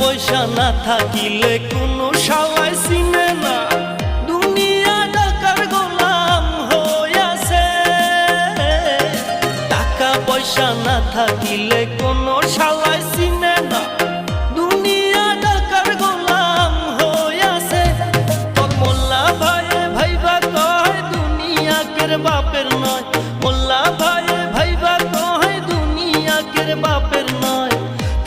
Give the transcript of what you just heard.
পয়সা না থাকিলে কোনো শালায় চিনে না। দুনিয়া টাকার গোলাম হইয়াছে টাকা পয়সা না থাকিলে কোনো শালায় চিনে না। বাপের নয়। মোল্লা ভাইয়ে ভাইবা কয়, দুনিয়া কের বাপের